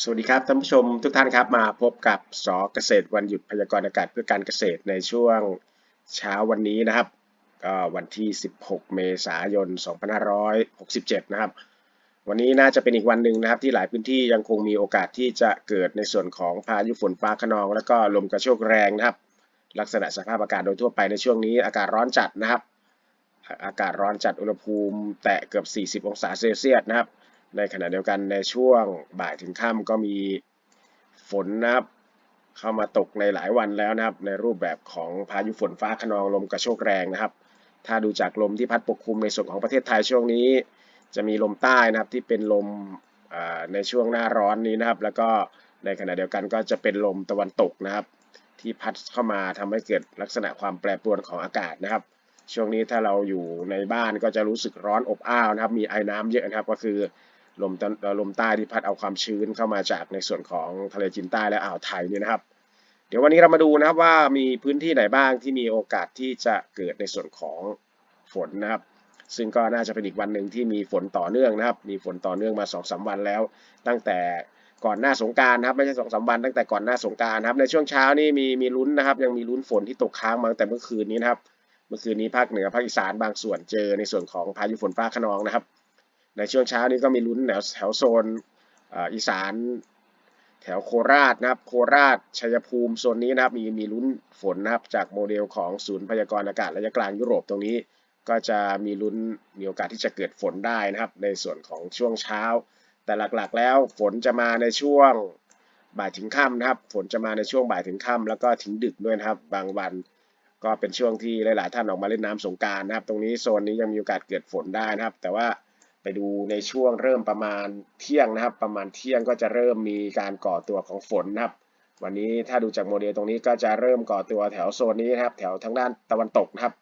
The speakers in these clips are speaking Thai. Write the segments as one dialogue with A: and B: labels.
A: สวัสดีครับท่านผู้ชมทุกท่านครับมาพบกับสเกษตรวันหยุดพยากรณ์อากาศเพื่อการเกษตรในช่วงเช้าวันนี้นะครับก็วันที่ 16 เมษายน 2567 นะครับ วันนี้น่าจะเป็นอีกวันหนึ่งนะครับ ที่หลายพื้นที่ยังคงมีโอกาสที่จะเกิดในส่วนของพายุฝนฟ้าคะนอง แล้วก็ลมกระโชกแรงนะครับ ลักษณะสภาพอากาศโดยทั่วไปในช่วงนี้อากาศร้อนจัดนะครับ อากาศร้อนจัดอุณหภูมิ แตะเกือบ 40 องศาเซลเซียสนะครับ ในขณะเดียวกันในช่วงบ่ายถึงค่ำก็มีฝนนะครับเข้ามาตกในหลายวันแล้วนะครับ ในรูปแบบของพายุฝนฟ้าคะนองลมกระโชกแรงนะครับ ถ้าดูจากลมที่พัดปกคลุมในส่วนของประเทศไทยช่วงนี้ จะมีลมใต้นะครับที่เป็นลมในช่วงหน้าร้อนนี้นะครับ แล้วก็ในขณะเดียวกันก็จะเป็นลมตะวันตกนะครับ ที่พัดเข้ามาทำให้เกิดลักษณะความแปรปรวนของอากาศนะครับ ช่วงนี้ถ้าเราอยู่ในบ้านก็จะรู้สึกร้อนอบอ้าวนะครับ มีไอ้น้ำเยอะนะครับ ก็คือ ลมตลมใต้ที่พัดเอาความชื้นเข้ามาจากในส่วนของทะเลจีนใต้และอ่าวไทยนี่นะครับ เดี๋ยววันนี้เรามาดูนะครับว่ามีพื้นที่ไหนบ้างที่มีโอกาสที่จะเกิดในส่วนของฝนนะครับ ซึ่งก็น่าจะเป็นอีกวันหนึ่งที่มีฝนต่อเนื่องนะครับ มีฝนต่อเนื่องมา2อสวันแล้ว ตั้งแต่ก่อนหน้าสงการนะครับไม่ใช่สองสาวันตั้งแต่ก่อนหน้าสงการนะครับ ในช่วงเช้านี่มีมีลุ้นนะครับ ยังมีลุ้นฝนที่ตกค้างมาตั้งแต่เมื่อคืนนี้นะครับ เมื่อคืนนี้ภาคเหนือภาคอีสานบางส่วนเจอในส่วนของพายุฝนฟ้าคะนองนะครับ ในช่วงเช้านี้ก็มีลุ้นแถวแถวโซนอีสานแถวโคราชนะครับ โคราชชัยภูมิโซนนี้นะครับ มีมีลุ้นฝนนะครับ จากโมเดลของศูนย์พยากรณ์อากาศระยะกลางยุโรปตรงนี้ ก็จะมีลุ้นมีโอกาสที่จะเกิดฝนได้นะครับ ในส่วนของช่วงเช้า แต่หลักๆ แล้วฝนจะมาในช่วงบ่ายถึงค่ำนะครับ ฝนจะมาในช่วงบ่ายถึงค่ำแล้วก็ถึงดึกด้วยนะครับ บางวันก็เป็นช่วงที่หลาย ๆ ท่านออกมาเล่นน้ำสงการนะครับ ตรงนี้โซนนี้ยังมีโอกาสเกิดฝนได้นะครับ แต่ว่า ไปดูในช่วงเริ่มประมาณเที่ยงนะครับ ประมาณเที่ยงก็จะเริ่มมีการก่อตัวของฝนนะครับ วันนี้ถ้าดูจากโมเดลตรงนี้ก็จะเริ่มก่อตัวแถวโซนนี้นะครับ แถวทางด้านตะวันตกนะครับ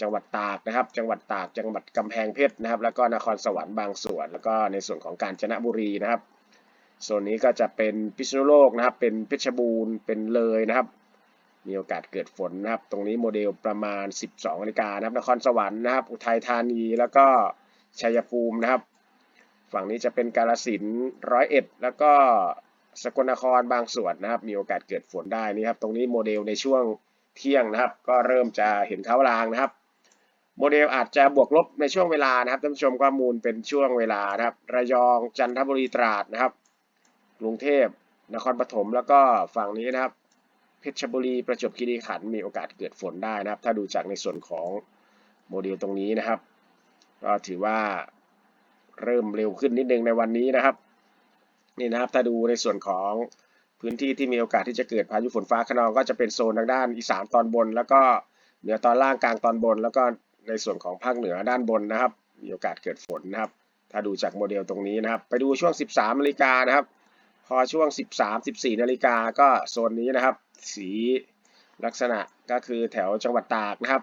A: จังหวัดตากนะครับ จังหวัดตาก จังหวัดกำแพงเพชรนะครับ แล้วก็นครสวรรค์บางส่วน แล้วก็ในส่วนของกาญจนบุรีนะครับโซนนี้ก็จะเป็นพิษณุโลกนะครับ เป็นเพชรบูรณ์ เป็นเลยนะครับ มีโอกาสเกิดฝนนะครับ ตรงนี้โมเดลประมาณ 12นาฬิกานะครับ นครสวรรค์นะครับ อุทัยธานี แล้วก็ ชัยภูมินะครับ ฝั่งนี้จะเป็นกาลสินร้อยเอ็ดแล้วก็สกลนครบางส่วนนะครับ มีโอกาสเกิดฝนได้นี่ครับ ตรงนี้โมเดลในช่วงเที่ยงนะครับ ก็เริ่มจะเห็นเขาลางนะครับ โมเดลอาจจะบวกลบในช่วงเวลานะครับท่านผู้ชมข้อมูลเป็นช่วงเวลานะครับ ระยองจันทบุรีตราดนะครับ กรุงเทพนครปฐมแล้วก็ฝั่งนี้นะครับ เพชรบุรีประจวบคีรีขันธ์มีโอกาสเกิดฝนได้นะครับ ถ้าดูจากในส่วนของโมเดลตรงนี้นะครับ ก็ถือว่าเริ่มเร็วขึ้นนิดนึงในวันนี้นะครับนี่นะครับถ้าดูในส่วนของพื้นที่ที่มีโอกาสที่จะเกิดพายุฝนฟ้าขนองก็จะเป็นโซนทางด้านอีสานตอนบน แล้วก็เหนือตอนล่างกลางตอนบน แล้วก็ในส่วนของภาคเหนือด้านบนนะครับ มีโอกาสเกิดฝนนะครับ ถ้าดูจากโมเดลตรงนี้นะครับ ไปดูช่วง 13นาฬิกานะครับ พอช่วง 13 14นาฬิกาก็โซนนี้นะครับ สีลักษณะก็คือแถวจังหวัดตากนะครับ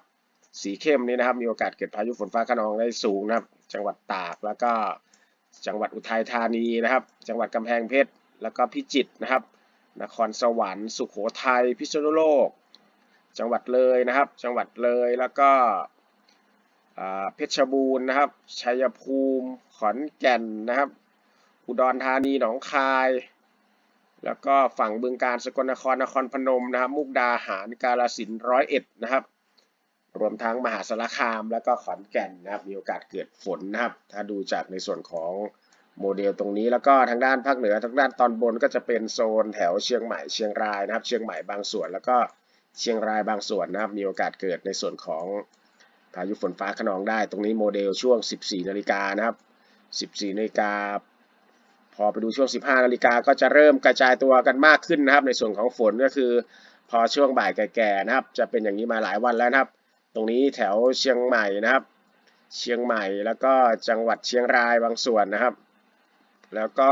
A: สีเข้มนี้นะครับ มีโอกาสเกิดพายุฝนฟ้าขนองได้สูงนะครับ จังหวัดตากแล้วก็จังหวัดอุทัยธานีนะครับ จังหวัดกำแพงเพชรแล้วก็พิจิตรนะครับ นครสวรรค์สุขโขทัยพิษณุโลก จังหวัดเลยนะครับ จังหวัดเลยแล้วก็เพชรบูรณ์นะครับ ชัยภูมิขอนแก่นนะครับ อุดรธานีหนองคาย แล้วก็ฝั่งบึงการสกลนครนครพนมนะครับ มุกดาหารกาลสินร้อยเอ็ดนะครับ รวมทั้งมหาสารคามและก็ขอนแก่นนะครับ มีโอกาสเกิดฝนนะครับ ถ้าดูจากในส่วนของโมเดลตรงนี้แล้วก็ทางด้านภาคเหนือทางด้านตอนบนก็จะเป็นโซนแถวเชียงใหม่เชียงรายนะครับ เชียงใหม่บางส่วนแล้วก็เชียงรายบางส่วนนะครับ มีโอกาสเกิดในส่วนของพายุฝนฟ้าขนองได้ ตรงนี้โมเดลช่วง 14 นาฬิกานะครับ 14 นาฬิกาพอไปดูช่วง 15 นาฬิกาก็จะเริ่มกระจายตัวกันมากขึ้นนะครับ ในส่วนของฝนก็คือ พอช่วงบ่ายแก่ๆนะครับ จะเป็นอย่างนี้มาหลายวันแล้วนะครับ ตรงนี้แถวเชียงใหม่นะครับ เชียงใหม่แล้วก็จังหวัดเชียงรายบางส่วนนะครับ แล้วก็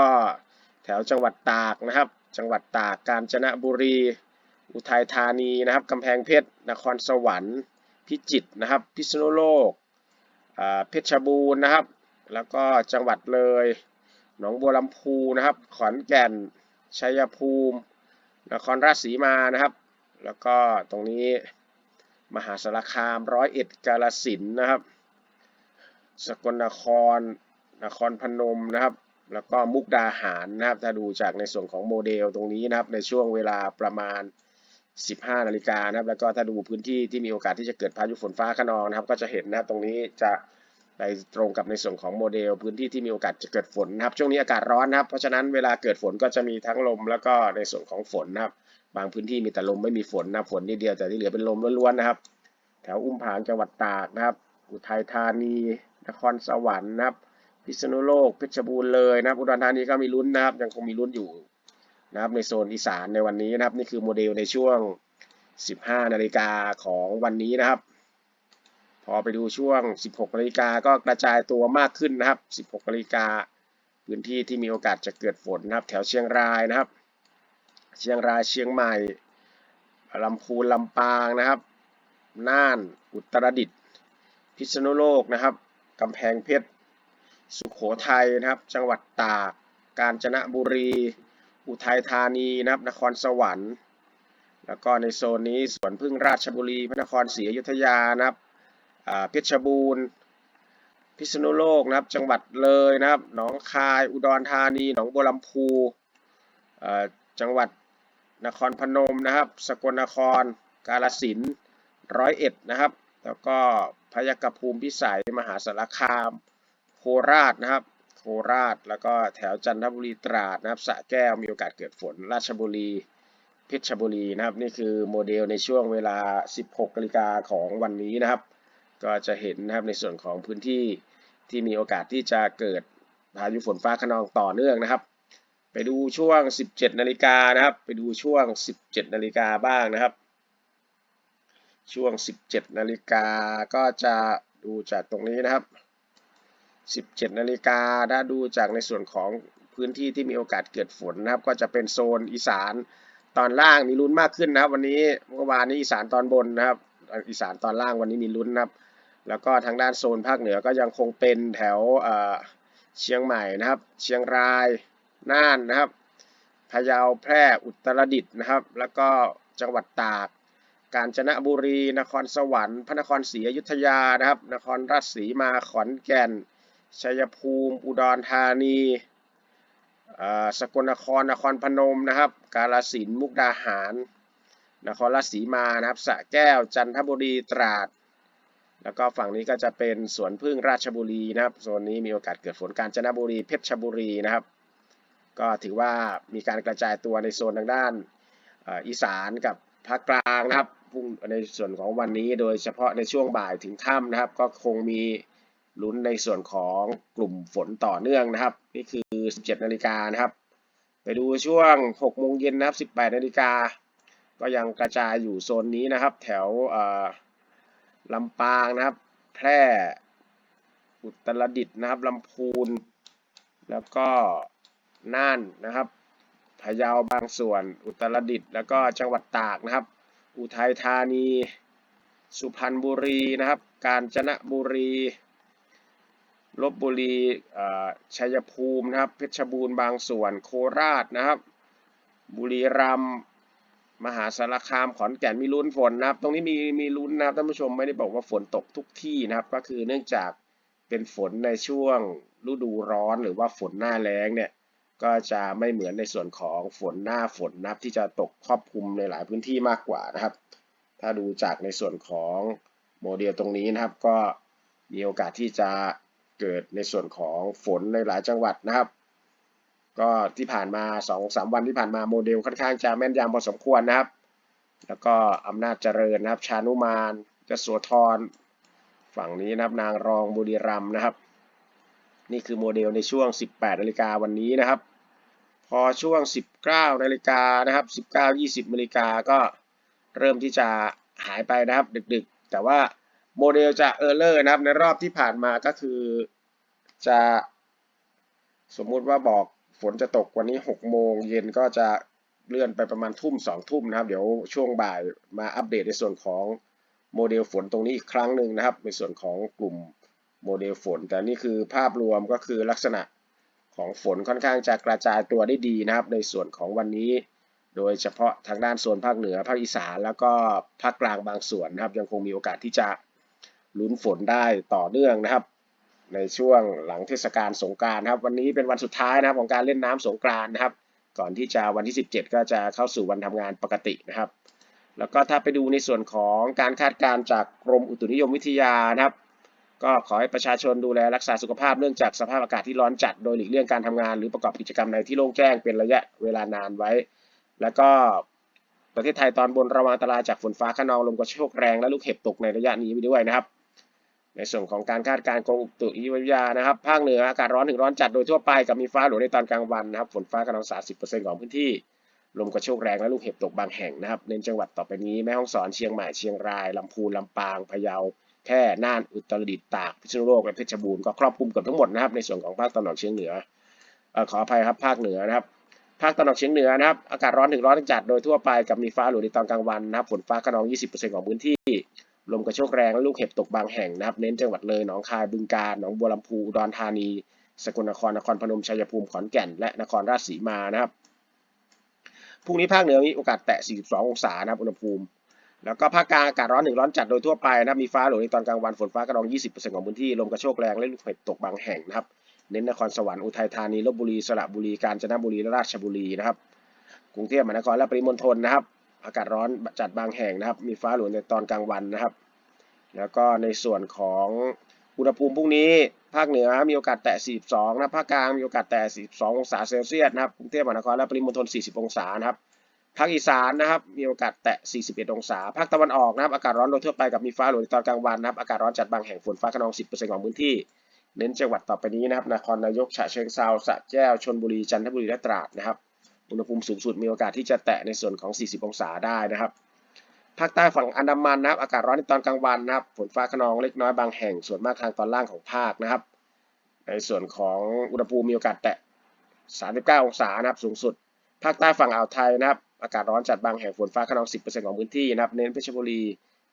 A: แถวจังหวัดตากนะครับ จังหวัดตากกาญจนบุรี อุทัยธานีนะครับกำแพงเพชรนครสวรรค์ พิจิตรนะครับ พิษณุโลกเพชรบูรณ์นะครับ แล้วก็จังหวัดเลยหนองบัวลำพูนะครับ ขอนแก่นชัยภูมิ นครราชสีมานะครับ แล้วก็ตรงนี้ มหาสารคามร้อยเอ็ดกาลสินนะครับ สกลนคร นครพนมนะครับ แล้วก็มุกดาหารนะครับ ถ้าดูจากในส่วนของโมเดลตรงนี้นะครับ ในช่วงเวลาประมาณ 15 นาฬิกานะครับ แล้วก็ถ้าดูพื้นที่ที่มีโอกาสที่จะเกิดพายุฝนฟ้าคะนองนะครับ ก็จะเห็นนะครับตรงนี้จะไปตรงกับในส่วนของโมเดล พื้นที่ที่มีโอกาสจะเกิดฝนนะครับ ช่วงนี้อากาศร้อนนะครับ เพราะฉะนั้นเวลาเกิดฝนก็จะมีทั้งลมแล้วก็ในส่วนของฝนนะครับ บางพื้นที่มีแต่ลมไม่มีฝนนะฝนนิดเดียวแต่ที่เหลือเป็นลมล้วนๆนะครับ แถวอุ้มผางจังหวัดตากนะครับ อุทัยธานี นครสวรรค์นะครับพิษณุโลกเพชรบูรณ์เลยนะครับ อุดรธานีก็มีลุ้นนะครับ ยังคงมีลุ้นอยู่นะครับในโซนอีสานในวันนี้นะครับ นี่คือโมเดลในช่วง 15 นาฬิกาของวันนี้นะครับ พอไปดูช่วง 16 นาฬิกาก็กระจายตัวมากขึ้นนะครับ 16 นาฬิกาพื้นที่ที่มีโอกาสจะเกิดฝนนะครับ แถวเชียงรายนะครับ เชียงรายเชียงใหม่ลำพูนลำปางนะครับ น่านอุตรดิตถ์พิษณุโลกนะครับกำแพงเพชร สุขโขทัยนะครับ จังหวัดตาก กาญจนบุรี อุทัยธานีนะครับ นครสวรรค์ แล้วก็ในโซนนี้สวนพึ่งราชบุรี พระนครศรีอยุธยานะครับเพชรบูรณ์ พิษณุโลกนะครับ จังหวัดเลยนะครับ หนองคาย อุดรธานี หนองบัวลำพูจังหวัด นครพนมนะครับ สกลนคร กาฬสินร้อยเอ็ดนะครับ แล้วก็พยัคฆภูมิพิสัยมหาสารคาม โคราชนะครับ โคราช แล้วก็แถวจันทบุรีตราดนะครับสระแก้วมีโอกาสเกิดฝน ราชบุรีเพชรบุรีนะครับ นี่คือโมเดลในช่วงเวลา 16นาฬิกาของวันนี้นะครับ ก็จะเห็นนะครับในส่วนของพื้นที่ที่มีโอกาสที่จะเกิดพายุฝนฟ้าคะนองต่อเนื่องนะครับ ไปดูช่วง 17นาฬิกานะครับ ไปดูช่วง 17นาฬิกาบ้างนะครับ ช่วง 17นาฬิกาก็จะดูจากตรงนี้นะครับ 17นาฬิกาถ้าดูจากในส่วนของพื้นที่ที่มีโอกาสเกิดฝนนะครับ ก็จะเป็นโซนอีสานตอนล่างมีลุ้นมากขึ้นนะครับ วันนี้เมื่อวานนี้อีสานตอนบนนะครับ อีสานตอนล่างวันนี้มีลุ้นนะครับ แล้วก็ทางด้านโซนภาคเหนือก็ยังคงเป็นแถวเอ่อเชียงใหม่นะครับ เชียงราย น่านนะครับพะเยาแพร่อุตรดิตถ์นะครับ แล้วก็จังหวัดตาก กาญจนบุรี นครสวรรค์ พระนครศรีอยุธยานะครับ นครราชสีมาขอนแก่นชัยภูมิ อุดรธานีอ่อสกลนครนครพนมนะครับ กาฬสินมุกดาหาร นครราชสีมานะครับสระแก้วจันทบุรีตราด แล้วก็ฝั่งนี้ก็จะเป็นสวนพึ่งราชบุรีนะครับโซนนี้มีโอกาสเกิดฝนกาญจนบุรีเพชรบุรีนะครับ ก็ถือว่ามีการกระจายตัวในโซนทางด้านอีสานกับภาคกลางนะครับในส่วนของวันนี้โดยเฉพาะในช่วงบ่ายถึงค่ำนะครับ ก็คงมีลุ้นในส่วนของกลุ่มฝนต่อเนื่องนะครับ นี่คือ 17 นาฬิกานะครับ ไปดูช่วง 6 โมงเย็นนะครับ 18 นาฬิกา ก็ยังกระจายอยู่โซนนี้นะครับ แถวลำปางนะครับ แพร่อุตรดิตถ์นะครับลำพูน แล้วก็ น่านนะครับพะเยาบางส่วน อุตรดิตถ์แล้วก็จังหวัดตากนะครับ อุทัยธานี สุพรรณบุรีนะครับ กาญจนบุรีลบบุรีอ่อชัยภูมินะครับ เพชรบูรณ์บางส่วน โคราชนะครับ บุรีรัมย์ มหาสารคาม ขอนแก่นมีลุ้นฝนนะครับ ตรงนี้มีมีลุ้นนะครับท่านผู้ชมไม่ได้บอกว่าฝนตกทุกที่นะครับ ก็คือเนื่องจากเป็นฝนในช่วงฤดูร้อนหรือว่าฝนหน้าแล้งเนี่ย ก็จะไม่เหมือนในส่วนของฝนหน้าฝนนะครับ ที่จะตกครอบคลุมในหลายพื้นที่มากกว่านะครับ ถ้าดูจากในส่วนของโมเดลตรงนี้นะครับ ก็มีโอกาสที่จะเกิดในส่วนของฝนในหลายจังหวัดนะครับ ก็ที่ผ่านมา2อสวันที่ผ่านมาโมเดลค่อนข้างจะแม่นยำพอสมควรนะครับ แล้วก็อำนาจเจริญนะครับ ชานุมานยโสธรฝั่งนี้นะครับนางรองบุรีรัมย์นะครับ นี่คือโมเดลในช่วง 18นาฬิกาวันนี้นะครับ พอช่วง 19นาฬิกานะครับ19 20นาฬิกาก็เริ่มที่จะหายไปนะครับดึกๆ แต่ว่าโมเดลจะเออร์เลอร์นะครับในรอบที่ผ่านมาก็คือจะสมมุติว่าบอกฝนจะตกวันนี้ 6 โมงเย็นก็จะเลื่อนไปประมาณทุ่ม 2 ทุ่มนะครับ เดี๋ยวช่วงบ่ายมาอัปเดตในส่วนของโมเดลฝนตรงนี้อีกครั้งหนึ่งนะครับ ในส่วนของกลุ่ม โมเดลฝน แต่นี่คือภาพรวมก็คือลักษณะของฝนค่อนข้างจะกระจายตัวได้ดีนะครับ ในส่วนของวันนี้ โดยเฉพาะทางด้านโซนภาคเหนือภาคอีสานแล้วก็ภาคกลางบางส่วนนะครับ ยังคงมีโอกาสที่จะลุ้นฝนได้ต่อเนื่องนะครับ ในช่วงหลังเทศกาลสงกรานต์นะครับ วันนี้เป็นวันสุดท้ายนะครับของการเล่นน้ำสงกรานต์นะครับ ก่อนที่จะวันที่ 17 ก็จะเข้าสู่วันทำงานปกตินะครับ แล้วก็ถ้าไปดูในส่วนของการคาดการณ์จากกรมอุตุนิยมวิทยานะครับ ก็ขอให้ประชาชนดูแลรักษาสุขภาพเนื่องจากสภาพอากาศที่ร้อนจัดโดยหลีกเลี่ยงการทำงานหรือประกอบกิจกรรมในที่โล่งแจ้งเป็นระยะเวลานานไว้ แล้วก็ประเทศไทยตอนบนระวังอันตรายจากฝนฟ้าขนองลมกระโชกแรงและลูกเห็บตกในระยะนี้ไปด้วยนะครับ ในส่วนของการคาดการณ์กรมอุตุนิยมวิทยานะครับภาคเหนืออากาศร้อนถึงร้อนจัดโดยทั่วไปกับมีฟ้าหลวในตอนกลางวันนะครับฝนฟ้าขนอง30%ของพื้นที่ลมกระโชกแรงและลูกเห็บตกบางแห่งนะครับเน้นจังหวัดต่อไปนี้แม่ฮ่องสอนเชียงใหม่เชียงรายลำพูนลำปางพะเยา แพร่น่านอุตรดิตถ์ตากพิษณุโลกและเพชรบูรณ์ก็ครอบคลุมเกือบทั้งหมดนะครับในส่วนของภาคตะวันออกเฉียงเหนืออขออภัยครับภาคเหนือนะครับภาคตะวันออกเฉียงเหนือนะครับอากาศร้อนถึงร้อนจัดโดยทั่วไปกับมีฟ้าหลวในตอนกลางวันนะครับฝนฟ้าขนอง 20%ของพื้นที่ลมกระโชกแรงและลูกเห็บตกบางแห่งนะครับเน้นจังหวัดเลยหนองคายบึงกาฬหนองบัวลำพูอุดรธานี สกลนครนครพนมชัยภูมิขอนแก่น และนครราชสีมานะครับพรุ่งนี้ภาคเหนือมีโอกาสแตะ 42 องศานะครับอุณหภูมิ แล้วก็ภาคกลางอากาศร้อนถึงร้อนจัดโดยทั่วไปนะครับมีฟ้าหลวในตอนกลางวันฝนฟ้าขนอง 20%ของพื้นที่ลมกระโชกแรงและลูกเห็บตกบางแห่งนะครับเน้นนครสวรรค์อุทัยธานีลบบุรีสระบุรีกาญจนบุรีและราชบุรีนะครับกรุงเทพมหานครและปริมณฑลนะครับ อากาศร้อนจัดบางแห่งนะครับ มีฟ้าหลวในตอนกลางวันนะครับ แล้วก็ในส่วนของอุณหภูมิพรุ่งนี้ภาคเหนือมีโอกาสแตะ 42 นะภาคกลางมีโอกาสแตะ 42 องศาเซลเซียสนะครับกรุงเทพมหานครและปริมณฑล 40 องศานะครับ ภาคอีสานนะครับ มีโอกาสแตะ 41 องศา ภาคตะวันออกนะครับ อากาศร้อนโดยทั่วไปกับมีฟ้าหลวในตอนกลางวันนะครับ อากาศร้อนจัดบางแห่งฝนฟ้าขนอง 10%ของพื้นที่ เน้นจังหวัดต่อไปนี้นะครับ นครนายก ฉะเชิงเทราสระแก้ว ชลบุรี จันทบุรี และตราดนะครับ อุณหภูมิสูงสุดมีโอกาสที่จะแตะในส่วนของ 40 องศาได้นะครับ ภาคใต้ฝั่งอันดามันนะครับ อากาศร้อนในตอนกลางวันนะครับ ฝนฟ้าขนองเล็กน้อยบางแห่ง ส่วนมากทางตอนล่างของภาคนะครับ ในส่วนของอุณหภูมิมีโอกาสแตะ 39 องศานะครับ สูงสุด ภาคใต้ฝั่งอ่าวไทยนะครับ อากาศร้อนจัดบางแห่งฝนฟ้าขนอง 10%ของพื้นที่นะครับ เน้นเพชรบุรี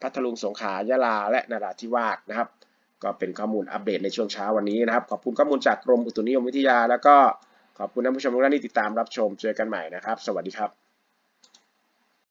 A: พัทลุง สงขลา ยะลา และนราธิวาสนะครับ ก็เป็นข้อมูลอัปเดตในช่วงเช้าวันนี้นะครับ ขอบคุณข้อมูลจากกรมอุตุนิยมวิทยา แล้วก็ขอบคุณท่านผู้ชมทุกท่านที่ติดตามรับชม เจอกันใหม่นะครับ สวัสดีครับ